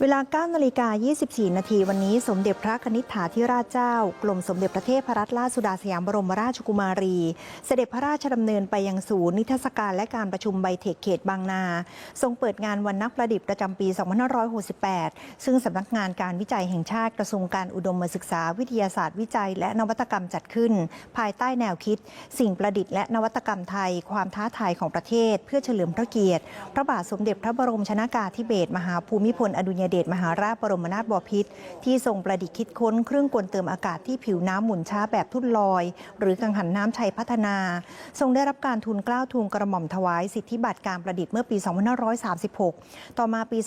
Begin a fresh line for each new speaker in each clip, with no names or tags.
เวลา9นาฬิกา 24 นาทีวันนี้สมเด็จพระคณิษฐาธิราชเจ้า กรมสมเด็จพระเทพรัตนราชสุดาสยามบรมราชกุมารี เสด็จพระราชดำเนินไปยังศูนย์นิทรรศการและการประชุมไบเทคเขตบางนา ทรงเปิดงานวันนักประดิษฐ์ประจำปี 2568 ซึ่งสำนักงานการวิจัยแห่งชาติกระทรวงการอุดมศึกษาวิทยาศาสตร์วิจัย และนวัตกรรมจัดขึ้น ภายใต้แนวคิด สิ่งประดิษฐ์และนวัตกรรมไทย ความท้าทายของประเทศ เพื่อเฉลิมพระเกียรติ พระบาทสมเด็จพระบรมชนากาธิเบศรมหาภูมิพลอดุลยเดชมหาราชบรมนาถบพิตรที่ทรงประดิษฐ์คิดค้นเครื่องกลเติมอากาศที่ผิวน้ำหมุนช้าแบบทุ่นลอย หรือกังหันน้ำชัยพัฒนา ทรงได้รับการทุนกล้าวทุนกระหม่อมถวายสิทธิบัตรการประดิษฐ์เมื่อปี 2536 ต่อมาปี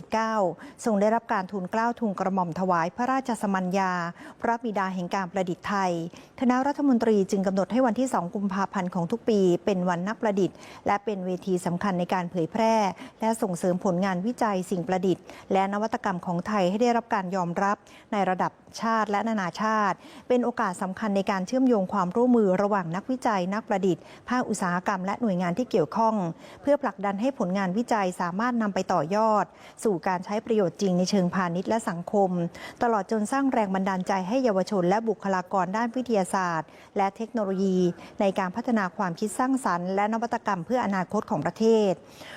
2549 ทรงได้รับการทุนกล้าวทุนกระหม่อมถวายพระราชสมัญญา พระบิดาแห่งการประดิษฐ์ไทยคณะรัฐมนตรีจึงกำหนดให้วันที่ 2 กุมภาพันธ์ของทุกปี เป็นวันนักประดิษฐ์ และเป็นเวทีสำคัญในการเผยแพร่ และส่งเสริมผลงานวิจัยสิ่งประดิษฐ์และนวัตกรรมของไทยให้ได้รับการยอมรับในระดับชาติและนานาชาติ เป็นโอกาสสำคัญในการเชื่อมโยงความร่วมมือระหว่างนักวิจัย นักประดิษฐ์ ภาคอุตสาหกรรม และหน่วยงานที่เกี่ยวข้อง เพื่อผลักดันให้ผลงานวิจัยสามารถนำไปต่อยอด สู่การใช้ประโยชน์จริงในเชิงพาณิชย์และสังคม ตลอดจนสร้างแรงบันดาลใจให้เยาวชน และบุคลากรด้านวิทยาศาสตร์ และเทคโนโลยี ในการพัฒนาความคิดสร้างสรรค์และนวัตกรรมเพื่ออนาคตของประเทศ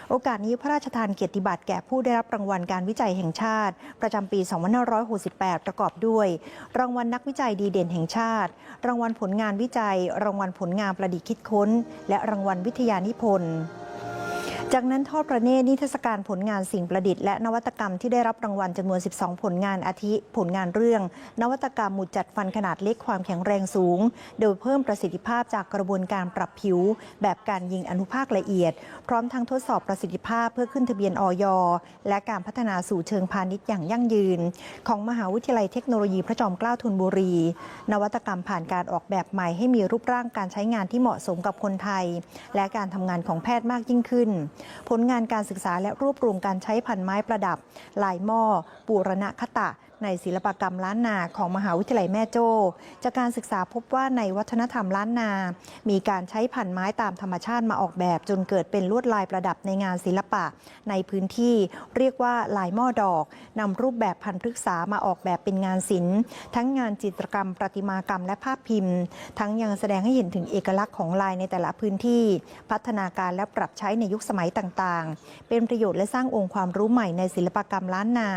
โอกาสนี้พระราชทานเกียรติบัตรแก่ผู้ได้รับรางวัลการวิจัยแห่งชาติ ประจำปี 2568 ประกอบด้วย รางวัลนักวิจัยดีเด่นแห่งชาติ รางวัลผลงานวิจัย รางวัลผลงานประดิษฐ์คิดค้น และรางวัลวิทยานิพนธ์ จากนั้นทอดประเนตรนิทรรศการผลงานสิ่งประดิษฐ์และนวัตกรรมที่ได้รับรางวัลจำนวน 12 ผลงานอาทิผลงานเรื่อง นวัตกรรมหมุดจัดฟันขนาดเล็กความแข็งแรงสูง โดยเพิ่มประสิทธิภาพจากกระบวนการปรับผิว แบบการยิงอนุภาคละเอียด พร้อมทั้งทดสอบประสิทธิภาพเพื่อขึ้นทะเบียนออยและการพัฒนาสู่เชิงพาณิชย์อย่างยั่งยืน ของมหาวิทยาลัยเทคโนโลยีพระจอมเกล้าธนบุรี นวัตกรรมผ่านการออกแบบใหม่ให้มีรูปร่างการใช้งานที่เหมาะสมกับคนไทย และการทำงานของแพทย์มากยิ่งขึ้นผลงานการศึกษาและรวบรวมการใช้พันไม้ประดับ ลายหม้อปูรณคตะ ในศิลปกรรมล้านนาของมหาวิทยาลัยแม่โจ้ จากการศึกษาพบว่าในวัฒนธรรมล้านนา มีการใช้พันไม้ตามธรรมชาติมาออกแบบ จนเกิดเป็นลวดลายประดับในงานศิลปะ ในพื้นที่เรียกว่าลายหม้อดอกนำรูปแบบพันธุ์พฤกษามาออกแบบเป็นงานศิลป์ ทั้งงานจิตรกรรม ประติมากรรมและภาพพิมพ์ ทั้งยังแสดงให้เห็นถึงเอกลักษณ์ของลายในแต่ละพื้นที่ พัฒนาการและปรับใช้ในยุคสมัยต่างๆ เป็นประโยชน์และสร้างองค์ความรู้ใหม่ในศิลปกรรมล้านนา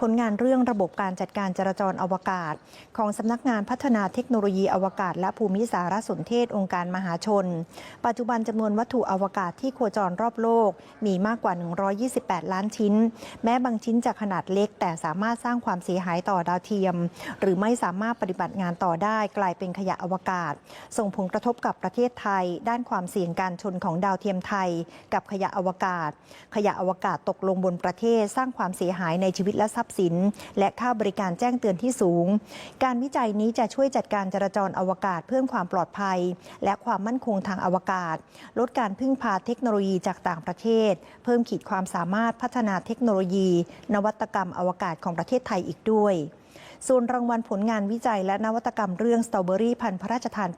ผลงานเรื่องระบบการจัดการจราจรอวกาศ ของสำนักงานพัฒนาเทคโนโลยีอวกาศ และภูมิสารสนเทศองค์การมหาชน ปัจจุบันจำนวนวัตถุอวกาศที่โคจรรอบโลก มีมากกว่า 128 ล้านชิ้น แม้บางชิ้นจะขนาดเล็ก แต่สามารถสร้างความเสียหายต่อดาวเทียม หรือไม่สามารถปฏิบัติงานต่อได้กลายเป็นขยะอวกาศ ส่งผลกระทบกับประเทศไทย ด้านความเสี่ยงการชนของดาวเทียมไทย กับขยะอวกาศ ขยะอวกาศตกลงบนประเทศสร้างความเสียหายในชีวิตและทรัพย์สิน และค่าค่าบริการแจ้งเตือนที่สูง การวิจัยนี้จะช่วยจัดการจราจรอวกาศเพิ่มความปลอดภัย และความมั่นคงทางอวกาศ ลดการพึ่งพาเทคโนโลยีจากต่างประเทศ เพิ่มขีดความสามารถพัฒนาเทคโนโลยี นวัตกรรมอวกาศของประเทศไทยอีกด้วย ส่วนรางวัลผลงานวิจัยและนวัตกรรมเรื่องสตรอเบอรี่พันธุ์พระราชทาน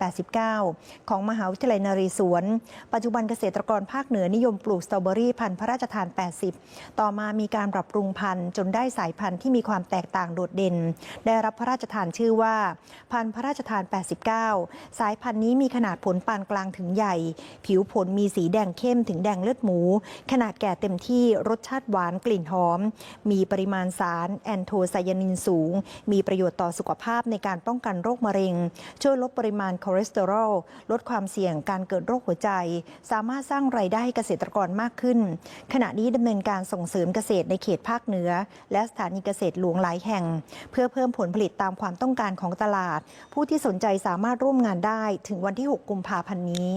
89 ของมหาวิทยาลัยนเรศวร ปัจจุบันเกษตรกรภาคเหนือนิยมปลูกสตรอเบอรี่พันธุ์พระราชทาน 80 ต่อมามีการปรับปรุงพันธุ์จนได้สายพันธุ์ที่มีความแตกต่างโดดเด่น ได้รับพระราชทานชื่อว่า พันธุ์พระราชทาน 89 สายพันธุ์นี้มีขนาดผลปานกลางถึงใหญ่ ผิวผลมีสีแดงเข้มถึงแดงเลือดหมู ขนาดแก่เต็มที่รสชาติหวานกลิ่นหอม มีปริมาณสารแอนโทไซยานินสูง มีีประโยชน์ต่อสุขภาพในการป้องกันโรคมะเร็ง ช่วยลดปริมาณคอเลสเตอรอล ลดความเสี่ยงการเกิดโรคหัวใจ สามารถสร้างรายได้ให้เกษตรกรมากขึ้น ขณะนี้ดำเนินการส่งเสริมเกษตรในเขตภาคเหนือ และสถานีเกษตรหลวงหลายแห่ง เพื่อเพิ่มผลผลิตตามความต้องการของตลาด ผู้ที่สนใจสามารถร่วมงานได้ถึงวันที่ 6 กุมภาพันธ์นี้